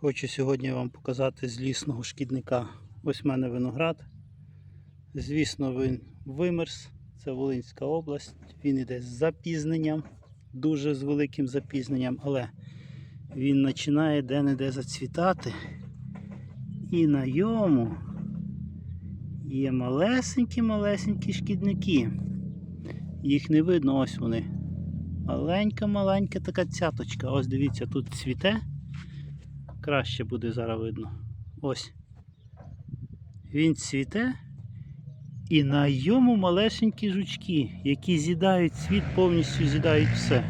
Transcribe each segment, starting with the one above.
Хочу сьогодні вам показати злісного шкідника. Ось в мене виноград. Звісно, він вимерз. Це Волинська область. Він іде з запізненням, дуже з великим запізненням, але він починає де-не-де зацвітати. І на йому є малесенькі-малесенькі шкідники. Їх не видно, ось вони. Маленька-маленька така цяточка. Ось дивіться, тут цвіте. Краще буде зараз видно. Ось. Він цвіте. І на йому малесенькі жучки, які з'їдають цвіт, повністю з'їдають все.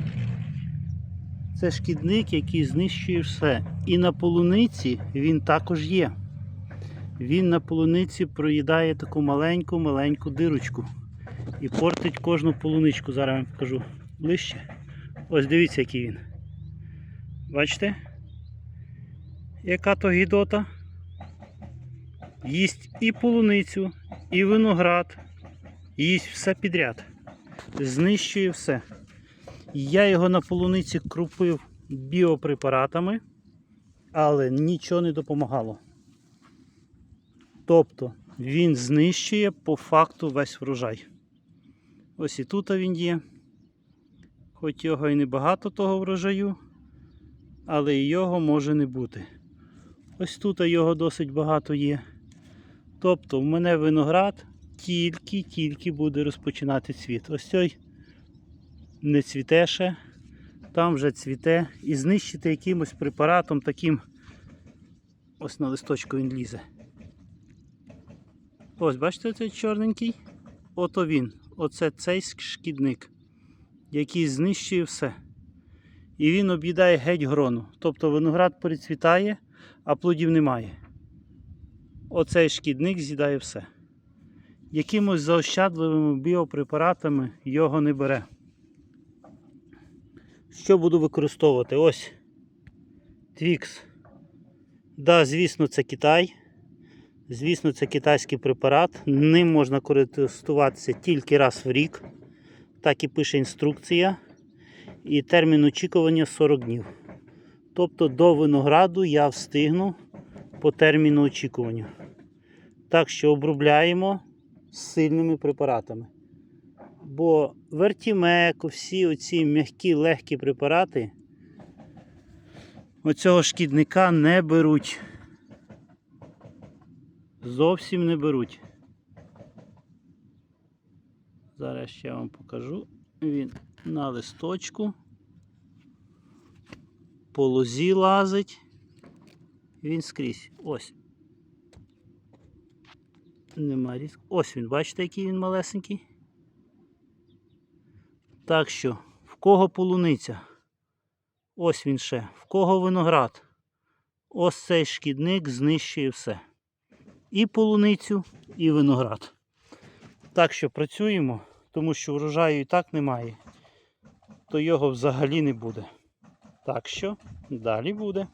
Це шкідник, який знищує все. І на полуниці він також є. Він на полуниці проїдає таку маленьку-маленьку дирочку. І портить кожну полуничку. Зараз я вам покажу ближче. Ось дивіться, який він. Бачите? Яка то гідота? Їсть і полуницю, і виноград, їсть все підряд. Знищує все. Я його на полуниці крупив біопрепаратами, але нічого не допомагало. Тобто він знищує по факту весь врожай. Ось і тут він є. Хоч його і не багато того врожаю, але і його може не бути. Ось тут його досить багато є. Тобто в мене виноград тільки-тільки буде розпочинати цвіт. Ось цей не цвіте ще, там вже цвіте. І знищити якимось препаратом таким. Ось на листочку він лізе. Ось, бачите, цей чорненький? Ото він. Оце цей шкідник, який знищує все. І він об'їдає геть грону. Тобто виноград перецвітає, а плодів немає. Оцей шкідник з'їдає все. Якимось заощадливими біопрепаратами його не бере. Що буду використовувати? Ось Твікс. Да, звісно, це Китай. Звісно, це китайський препарат. Ним можна користуватися тільки раз в рік. Так і пише інструкція. І термін очікування 40 днів. Тобто до винограду я встигну по терміну очікування. Так що обробляємо сильними препаратами. Бо вертімек, всі оці м'які легкі препарати оцього шкідника не беруть. Зовсім не беруть. Зараз ще вам покажу. Він на листочку. По лозі лазить. Він скрізь. Ось. Нема різк. Ось він, бачите, який він малесенький. Так що, в кого полуниця? Ось він ще. В кого виноград? Ось цей шкідник знищує все. І полуницю, і виноград. Так що працюємо, тому що врожаю і так немає, то його взагалі не буде. Так що далі буде.